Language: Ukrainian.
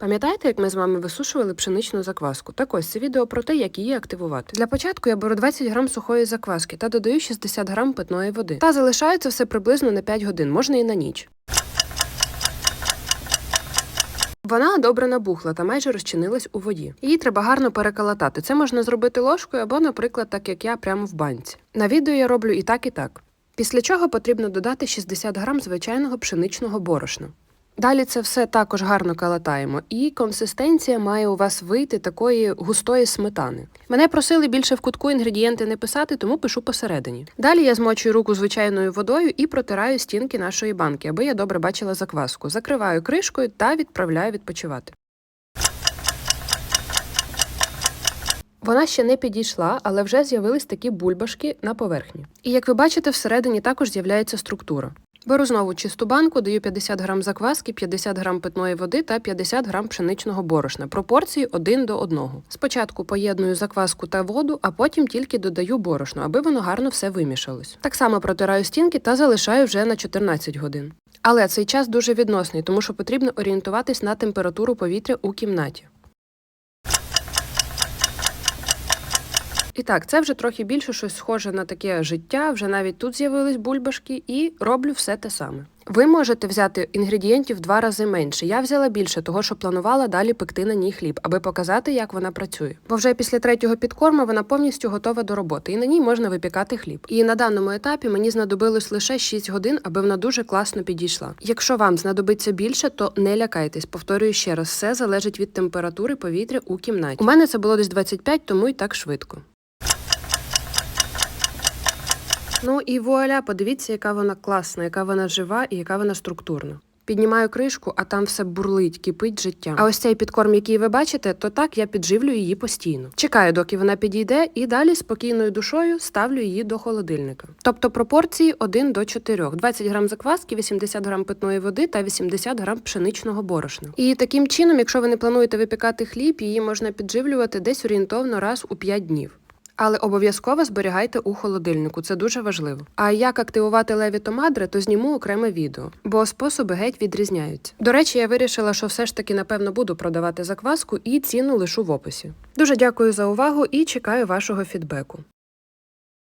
Пам'ятаєте, як ми з вами висушували пшеничну закваску? Так ось це відео про те, як її активувати. Для початку я беру 20 грам сухої закваски та додаю 60 грам питної води. Та залишається все приблизно на 5 годин, можна і на ніч. Вона добре набухла та майже розчинилась у воді. Її треба гарно переколотати. Це можна зробити ложкою або, наприклад, так як я прямо в банці. На відео я роблю і так, і так. Після чого потрібно додати 60 грам звичайного пшеничного борошна. Далі це все також гарно калатаємо, і консистенція має у вас вийти такої густої сметани. Мене просили більше в кутку інгредієнти не писати, тому пишу посередині. Далі я змочую руку звичайною водою і протираю стінки нашої банки, аби я добре бачила закваску. Закриваю кришкою та відправляю відпочивати. Вона ще не підійшла, але вже з'явились такі бульбашки на поверхні. І як ви бачите, всередині також з'являється структура. Беру знову чисту банку, даю 50 грам закваски, 50 грам питної води та 50 грам пшеничного борошна. Пропорції 1 до 1. Спочатку поєдную закваску та воду, а потім тільки додаю борошно, аби воно гарно все вимішалось. Так само протираю стінки та залишаю вже на 14 годин. Але цей час дуже відносний, тому що потрібно орієнтуватись на температуру повітря у кімнаті. І так, це вже трохи більше щось схоже на таке життя. Вже навіть тут з'явились бульбашки, і роблю все те саме. Ви можете взяти інгредієнтів в два рази менше. Я взяла більше, того що планувала далі пекти на ній хліб, аби показати, як вона працює. Бо вже після третього підкорму вона повністю готова до роботи, і на ній можна випікати хліб. І на даному етапі мені знадобилось лише 6 годин, аби вона дуже класно підійшла. Якщо вам знадобиться більше, то не лякайтесь. Повторюю ще раз, все залежить від температури повітря у кімнаті. У мене це було десь 25, тому і так швидко. Ну і вуаля, подивіться, яка вона класна, яка вона жива і яка вона структурна. Піднімаю кришку, а там все бурлить, кипить життя. А ось цей підкорм, який ви бачите, то так я підживлю її постійно. Чекаю, доки вона підійде, і далі спокійною душою ставлю її до холодильника. Тобто пропорції 1 до 4. 20 грам закваски, 80 грам питної води та 80 грам пшеничного борошна. І таким чином, якщо ви не плануєте випікати хліб, її можна підживлювати десь орієнтовно раз у 5 днів. Але обов'язково зберігайте у холодильнику, це дуже важливо. А як активувати левітомадри, то зніму окреме відео, бо способи геть відрізняються. До речі, я вирішила, що все ж таки напевно буду продавати закваску і ціну лишу в описі. Дуже дякую за увагу і чекаю вашого фідбеку.